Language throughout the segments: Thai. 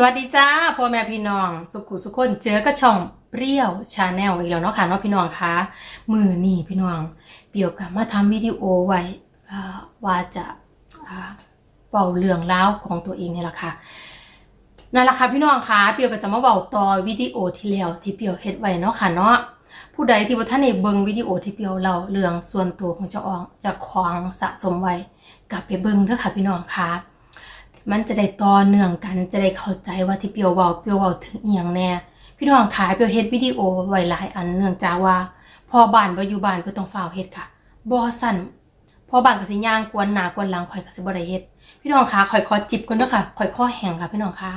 สวัสดีจ้าพ่อแม่พี่น้อง สุขุสุขคนเจอกับช่องเปรี้ยวชาแนลอีกแล้วเนาะค่ะเนาะพี่น้องคะมือนี่พี่น้อง เปียวกับมาทำวิดีโอไว้ว่าจะเป่าเรื่องเล่าของตัวเองนี่แหละค่ะนั่นแหละค่ะพี่น้องคะเปียวก็จะมาเบาต่อวิดีโอที่แล้วที่เปียวเฮ็ดไว้เนาะค่ะเนาะผู้ใดที่ว่าท่านในเบิงวิดีโอที่เปียวเล่าเรื่องส่วนตัวของเจ้าอองจะคลองสะสมไว้กลับไปเบิงเด้อค่ะพี่น้องคะ มันจะได้ต่อเนื่องกันจะได้เข้าใจว่าที่เปียวเว้าเปียวเว้าถึงอีหยังแน่พี่น้องขายเปียวเฮ็ดวิดีโอไว้หลายอันเนื่องจากว่า พอบ้านบ่อยู่บ้านเปียวต้องฝ้าวเฮ็ดค่ะบ่สั่นพอบ้านก็สิย่างกวนหน้ากวนหลังข่อยก็สิบ่ได้เฮ็ดพี่น้องคะข่อยขอจิบก่อนเด้อค่ะข่อยคอแห้งค่ะ พี่น้องคะ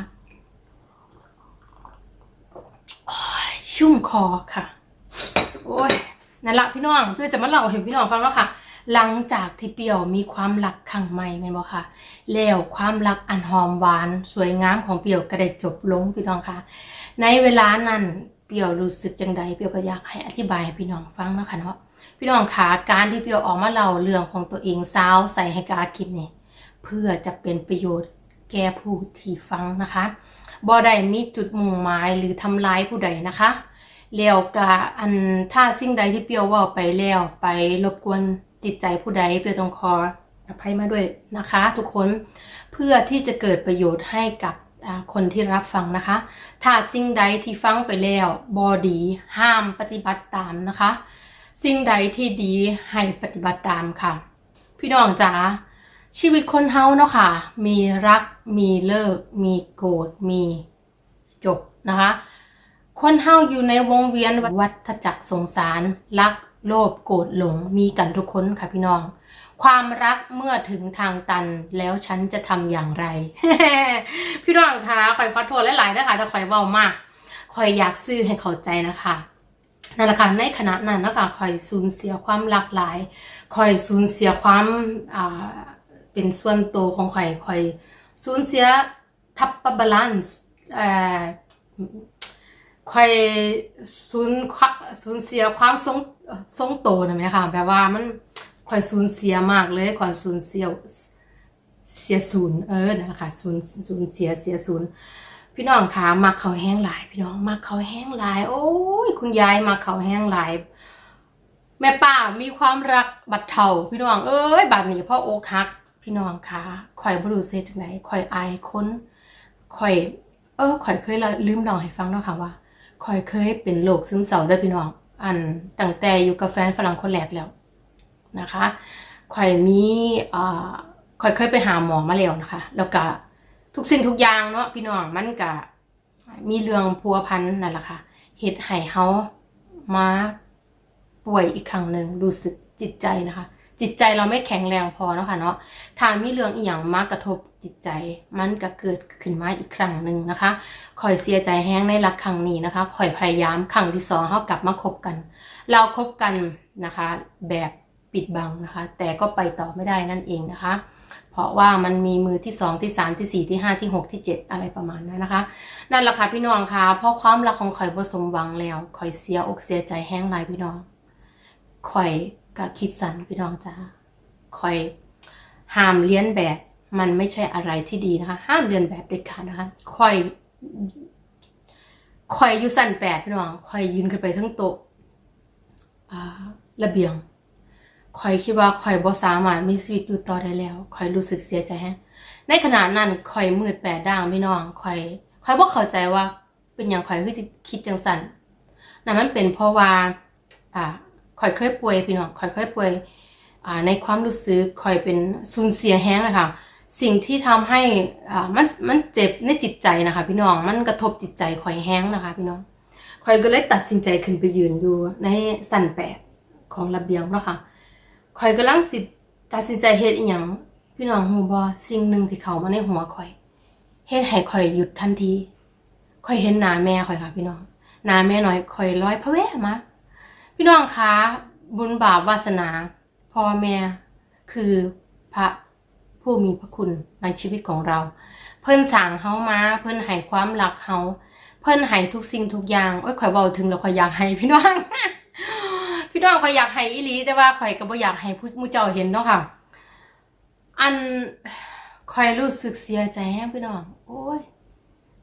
ชุ่มคอค่ะ โอ้ยนั่นละพี่น้องเพื่อจะมาเล่าให้พี่น้องฟังแล้วค่ะ หลังจากที่เปียวมีความรักครั้งใหม่แม่นบ่ค่ะแล้วความรักอันหอมหวานสวยงามของเปียวก็ได้จบลงพี่น้องคะในเวลานั้นเปียวรู้สึกจังใดเปียวก็อยากให้อธิบายให้พี่น้องฟังเนาะค่ะเนาะพี่น้องคะการที่เปียวออกมาเล่าเรื่องของตัวเองสาวใส่ให้กาคิดเนี่ยเพื่อจะเป็นประโยชน์แก่ผู้ที่ฟังนะคะบ่ได้มีจุดมุ่งหมายหรือทำร้ายผู้ใดนะคะแล้วก็อันถ้าสิ่งใดที่เปียวว่าไปแล้วไปรบกวน จิตใจผู้ใดเปียต้องขออภัยมาด้วยนะคะทุกคนเพื่อที่จะเกิดประโยชน์ให้กับคนที่รับฟังนะคะ ถ้าสิ่งใดที่ฟังไปแล้วบอดี ห้ามปฏิบัติตามนะคะ สิ่งใดที่ดีให้ปฏิบัติตามค่ะ พี่น้องจ๋าชีวิตคนเฮาเนาะค่ะ มีรัก มีเลิก มีโกรธ มีจบนะคะ คนเฮาอยู่ในวงเวียนวัฏจักรสงสาร รัก โลภโกรธหลงมีกันทุกคนค่ะพี่น้อง ความรักเมื่อถึงทางตันแล้วฉันจะทำอย่างไร พี่น้องคะคอยขอโทษหลายๆนะคะถ้าคอยเว้ามากคอยอยากซื้อให้เข้าใจนะคะนั่นแหละค่ะในขณะนั้นนะคะคอยสูญเสียความหลากหลายคอยสูญเสียความอ่าเป็นส่วนตัวของคอยคอยสูญเสียทัพบาลานซ์อ่อ ค่อยสูญสูญเสียความทรงทรงโตนะไหมคะแบบว่ามันค่อยสูญเสียมากเลยค่อยสูญเสียเสียศูนย์เออนั่นแหละค่ะสูญสูญเสียเสียศูนย์พี่น้องคะมักเขาแห้งหลาย พี่น้องมักเขาแห้งหลาย โอ้ยคุณยายมักเขาแห้งหลายแม่ป้ามีความรักบัดเท่าพี่น้องเอ้ยบัดนี้พ่อโอกหัก พี่น้องคะข่อยบรูเสียจังไดข่อยอายคนข่อย เออข่อยเคยลืมล่าให้ฟังเนาะค่ะว่า ข่อยเคยเป็นโรคซึมเศร้าด้อพี่น้อง อันตั้งแต่อยู่กับแฟนฝรั่งคนแรกแล้วนะคะข่อยมีอ่าข่อยเคยไปหาหมอมาแล้วนะคะ แล้วก็ทุกสิ่งทุกอย่างเนาะพี่น้องมันก็มีเรื่องพัวพันนั่นแหละค่ะเฮ็ดให้เฮามาป่วยอีกครั้งหนึ่งรู้สึกจิตใจนะคะ จิตใจเราไม่แข็งแรงพอเนาะค่ะเนาะถ้ามีเรื่องอีหยังมากระทบจิตใจ มันก็เกิดขึ้นมาอีกครั้งหนึ่งนะคะคอยเสียใจแห้งในรักครั้งนี้นะคะคอยพยายามครั้งที่สองเขากลับมาคบกัน เราคบกันนะคะ แบบปิดบังนะคะ แต่ก็ไปต่อไม่ได้นั่นเองนะคะ เพราะว่ามันมีมือที่สองที่สามที่สี่ที่ห้าที่หกที่เจ็ดอะไรประมาณนั้นนะคะ นั่นแหละค่ะพี่น้องคะเพราะความรักของข่อยบ่สมหวังแล้วข่อยเสียอกเสียใจแห้งหลายพี่น้องข่อย ก็คิดสันพี่น้องจ้าข่อยห้ามเลียนแบบมันไม่ใช่อะไรที่ดีนะคะ ห้ามเรียนแบบเด็ดขาดนะคะข่อยข่อยอยู่สั่นแปดพี่น้องข่อยยืนขึ้นไปทั้งโต๊ะระเบียงข่อยคิดว่าข่อยบ่สามารถมีชีวิตอยู่ต่อได้แล้วข่อยรู้สึกเสียใจฮะในขณะนั้นข่อยมืดแปดด่างพี่น้องข่อยข่อยบ่เข้าใจว่าเป็นอย่างข่อยคือคิดจังสั่นนั่นมันเป็นเพราะว่า อ่า ข่อยเคยป่วยพี่น้องข่อยเคยป่วยอ่าในความรู้สึกข่อยเป็นสูญเสียแห้งเลยค่ะสิ่งที่ทำให้อ่ามันมันเจ็บในจิตใจนะคะ พี่น้องมันกระทบจิตใจข่อยแห้งนะคะ พี่น้องข่อยก็เลยตัดสินใจขึ้นไปยืนอยู่ในสันแปดของระเบียงเนาะค่ะข่อยกำลังสิตัดสินใจเฮ็ดอีหยังพี่น้องฮูบ่สิ่งหนึ่งที่เขามาในหัวข่อยเฮ็ดให้ข่อยหยุดทันทีข่อยเห็นหน้าแม่ข่อยค่ะ พี่น้องหน้าแม่น้อยข่อยลอยพระแวมา พี่น้องคะบุญบาปวาสนาพ่อแม่คือพระผู้มีพระคุณในชีวิตของเรา เพิ่นสั่งเฮามา เพิ่นให้ความรักเฮาเพิ่นให้ทุกสิ่งทุกอย่างโอ้ยข่อยเว้าถึงแล้วข่อยอยากให้พี่น้อง พี่น้องข่อยอยากให้อีหลีแต่ว่าข่อยก็บ่อยากให้ผู้มูเจ้าเห็นเนาะค่ะ อันข่อยรู้สึกเสียใจแฮงพี่น้อง โอ้ย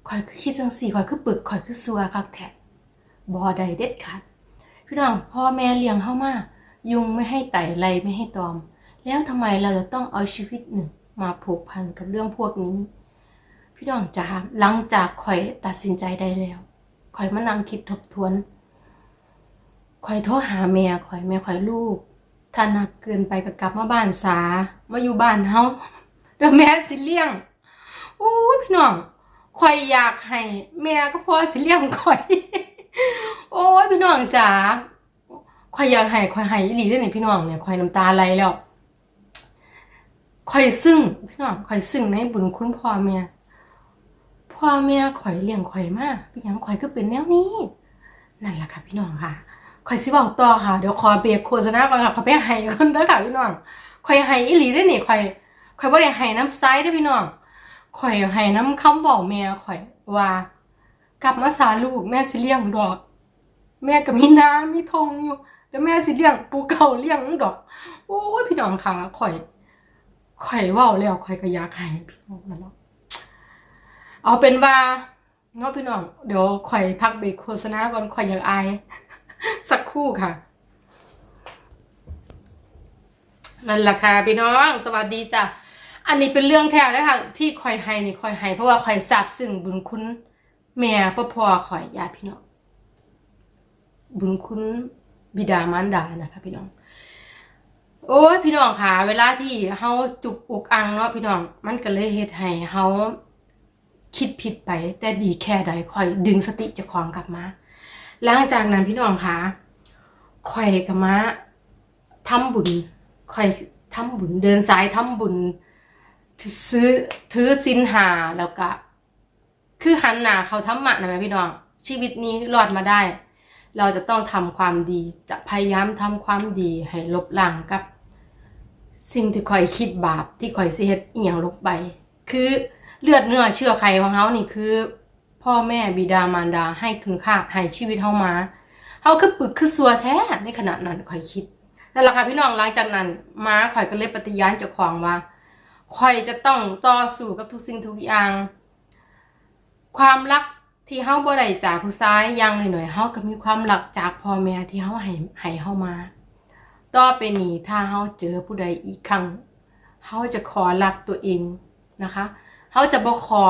ข่อยคือคิดจังสี่ข่อยคือปึกข่อยคือซัวคักแท้บ่ได้เด็ดขาด พี่น้องพ่อแม่เลี้ยงเฮามายุงไม่ให้ไต่ไรไม่ให้ตอม แล้วทำไมเราจะต้องเอาชีวิตหนึ่งมาผูกพันกับเรื่องพวกนี้ พี่น้องจ๋าหลังจากข่อยตัดสินใจได้แล้วข่อยมานั่งคิดทบทวนข่อยโทรหาแม่ข่อยแม่ข่อยลูก ถ้าหนักเกินไปก็กลับมาบ้านสามาอยู่บ้านเฮาเดี๋ยวแม่สิเลี้ยงโอ้พี่น้องข่อยอยากให้แม่ก็พอสิเลี้ยงข่อย อ้ยพี่น้องจ๋าข่อยอยากให้ข่อยให้อีหลีเด้นี่พี่น้องเนี่ยข่อยน้ำตาไหลแล้วข่อยซึ้งพี่น้องข่อยซึ้งในบุญคุณพ่อแม่พ่อแม่ข่อยเลี้ยงข่อยมาเป็นหยังข่อยคือเป็นแนวนี้ นั่นแหละค่ะพี่น้องค่ะข่อยสิบอกต่อค่ะเดี๋ยวขอเบรกโฆษณาก่อนค่ะขอไปให้ก่อนเด้อค่ะพี่น้องข่อยให้อีหลีได้นี่ข่อยข่อยบ่ได้ให้น้ำไซด์ด้พี่น้องข่อยให้น้ำคำบอกแม่ข่อยว่ากลับมาสาลูกแม่สิเลี้ยงดอก แม่ก็มีน้ามีทงอยู่เดี๋ยวแม่สิเลี้ยงปูเก่าเลี้ยงดอก โอ้ยพี่น้องค่ะข่อย ข่อยว้าแล้วข่อยก็อยากให้พี่น้องนั่นแหละเอาเป็นว่าเนาะพี่น้อง เดี๋ยวข่อยพักเบรกโฆษณาก่อนข่อยอยากอาย สักครู่ค่ะนั่นแหละค่ะพี่น้อง สวัสดีจ้ะอันนี้เป็นเรื่องแท้เลยค่ะ ที่คอยให้นี่คอยให้เพราะว่าคอยซาบซึ้งบุญคุณแม่พ่อพ่อคอยญาติพี่น้อง บุญคุณบิดามารดานะคะพี่น้อง โอ้ยพี่น้องค่ะ เวลาที่เฮาจุกอกอังเนาะพี่น้อง มันก็เลยเฮ็ดให้เฮาคิดผิดไป แต่ดีแค่ใดคอยดึงสติจากของกลับมาหลังจากนั้นพี่น้องคะข่อยกับมาทำบุญข่อยทำบุญเดินสายทำบุญซื้อถือสินหาแล้วก็ คือหันหน้าเขาทำหมันะแม่พี่น้อง ชีวิตนี้รอดมาได้ เราจะต้องทำความดี จะพยายามทำความดีให้ลบล้างกับ สิ่งที่ข่อยคิดบาปที่ข่อยสิเฮ็ดอีหยังลบไป คือเลือดเนื้อเชื่อไขของเฮานี่คือ พ่อแม่บิดามารดาให้คุณค่าให้ชีวิตเฮามาเฮาคือปึกคือสัวแท้ในขณะนั้นข่อยคิดนั่นแหละค่ะพี่น้องหลังจากนั้นม้าข่อยก็เลยปฏิญาณเจ้าของว่าข่อยจะต้องต่อสู้กับทุกสิ่งทุกอย่าง ความรัก ที่เฮาบ่ได้จากผู้ชายอย่างหน่อยๆเฮาก็มีความรักจากพ่อแม่ที่เฮาให้ให้เฮามา ต่อไปนี้ถ้าเฮาเจอผู้ใดอีกครั้งเฮาจะขอรักตัวเองนะคะเฮาจะบ่ขอ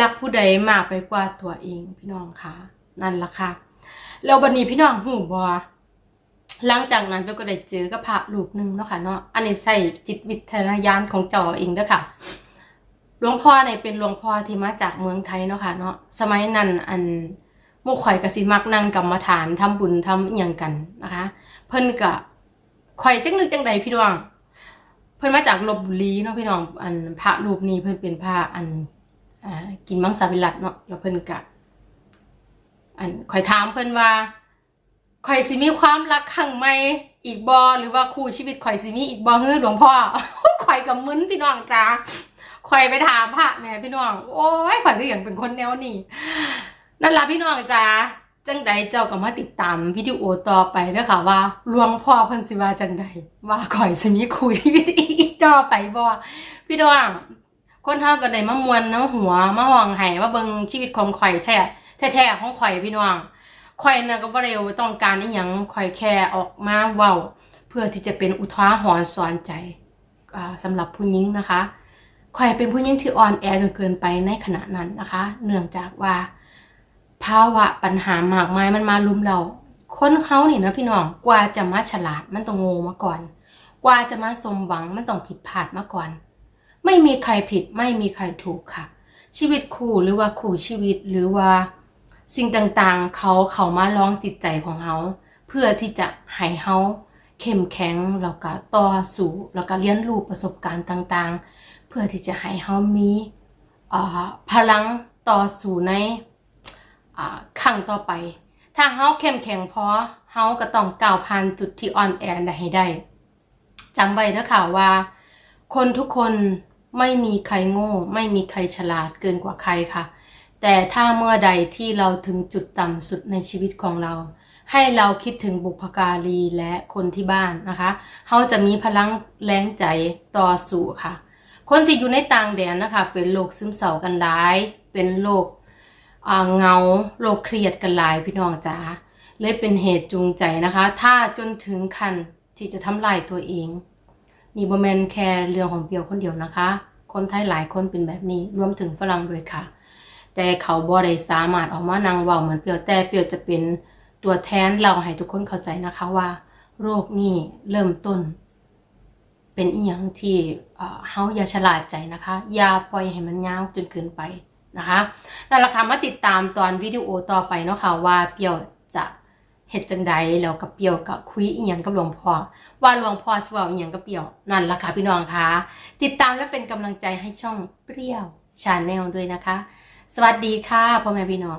รักผู้ใดมากไปกว่าตัวเองพี่น้องคะนั่นล่ะค่ะแล้ววันนี้พี่น้องหูบอหลังจากนั้นเบลก็ได้เจอกับพระรูปหนึ่งเนาะค่ะเนาะอันนี้ใส่จิตวิทยานของเจ้าเองเด้อค่ะ หลวงพ่อเนี่ยเป็นหลวงพ่อที่มาจากเมืองไทยเนาะค่ะเนาะสมัยนั้นอันมู่ข่อยกสิมักนั่งกรรมฐานทำบุญทำอีหยังกันนะคะ เพิ่นก็ข่อยจังนึกจังใดพี่น้องเพิ่นมาจากลบบุรีเนาะพี่น้องอันพระรูปนี้เพิ่นเป็นพระอันอ่ากินมังสวิรัตเนาะแล้วเพิ่นกะอันข่อยถามเพิ่นว่าข่อยสิมีความรักครั้งใหม่อีกบ่หรือว่าคู่ชีวิตข่อยสิมีอีกบ่ฮือหลวงพ่อข่อยกับมึนพี่น้องจ้า ข่อยไปถามพระแม่พี่น้อง โอ้ยข่อยก็อย่างเป็นคนแนวนี้นั่นละพี่น้องจ้าจังใดเจ้าก็มาติดตามวิดีโอต่อไปเด้อค่ะว่าหลวงพ่อพิ่นสิวาจังใดว่าข่อยสิมีคู่ชีวิตอีกต่อไปบ่พี่น้องคนเฮาก็ได้มามวนน้ำหัวมาห่องไห้มาเบิ่งชีวิตของข่อยแท้แท้ๆของข่อยพี่น้องข่อยน่ะก็บ่ได้ต้องการอีหยังข่อยแค่ออกมาเว้า เพื่อที่จะเป็นอุทาหรณ์สอนใจอ่าสำหรับผู้หญิงนะคะ ข่อยเป็นผู้หญิงที่อ่อนแอจนเกินไปในขณะนั้นนะคะ เนื่องจากว่า ภาวะปัญหามากมายมันมาลุมเรา คนเขานี่นะพี่น้อง กว่าจะมาฉลาดมันต้องโง่มาก่อน กว่าจะมาสมหวังมันต้องผิดพลาดมาก่อน ไม่มีใครผิดไม่มีใครถูกค่ะ ชีวิตคู่หรือว่าคู่ชีวิตหรือว่า สิ่งต่างๆ เขาเขามาลองจิตใจของเขาเพื่อที่จะให้เขาเข้มแข็งแล้วก็ต่อสู้แล้วก็เรียนรู้ประสบการณ์ต่างๆ เพื่อที่จะให้เขามีพลังต่อสู้ในอ่าครั้งต่อไป ถ้าเขาเข้มแข็งพอเขาก็ต้องก้าวผ่านจุดที่อ่อนแอได้ให้ได้จำไว้นะค่ะว่า คนทุกคนไม่มีใครโง่ ไม่มีใครฉลาดเกินกว่าใครค่ะ แต่ถ้าเมื่อใดที่เราถึงจุดต่ำสุดในชีวิตของเรา ให้เราคิดถึงบุพการีและคนที่บ้านนะคะเขาจะมีพลังแรงใจต่อสู้ค่ะ คนที่อยู่ในต่างแดนนะคะ เป็นโรคซึมเศร้ากันได้เเป็นโรคเหงาโรคเครียดกันหลายพี่น้องจ๋าเลยเป็นเหตุจูงใจนะคะ ถ้าจนถึงขั้นที่จะทำลายตัวเอง นี่บ่แมนแค่เรื่องของเปียวคนเดียวนะคะ คนไทยหลายคนเป็นแบบนี้รวมถึงฝรั่งด้วยค่ะ แต่เขาบ่ได้สามารถออกมานั่งว้าเหมือนเปียวแต่เปียวจะเป็นตัวแทนเราให้ทุกคนเข้าใจนะคะว่า โรคนี้เริ่มต้น เป็นอีหยังที่เฮาอย่าฉลาดใจนะคะ อย่าปล่อยให้มันยาวจนเกินไปนะคะนั่นแหละค่ะมาติดตามตอนวิดีโอต่อไปเนาะค่ะว่าเปียวจะเฮ็ดจังใดแล้วกับเปียวกับคุยอีหยังกับหลวงพ่อว่าหลวงพ่อสว้าอีหยังกับเปียวนั่นล่ะค่ะพี่น้องคะติดตามและเป็นกำลังใจให้ช่องเปรี้ยวชาแนลด้วยนะคะ สวัสดีค่ะพ่อแม่พี่น้อง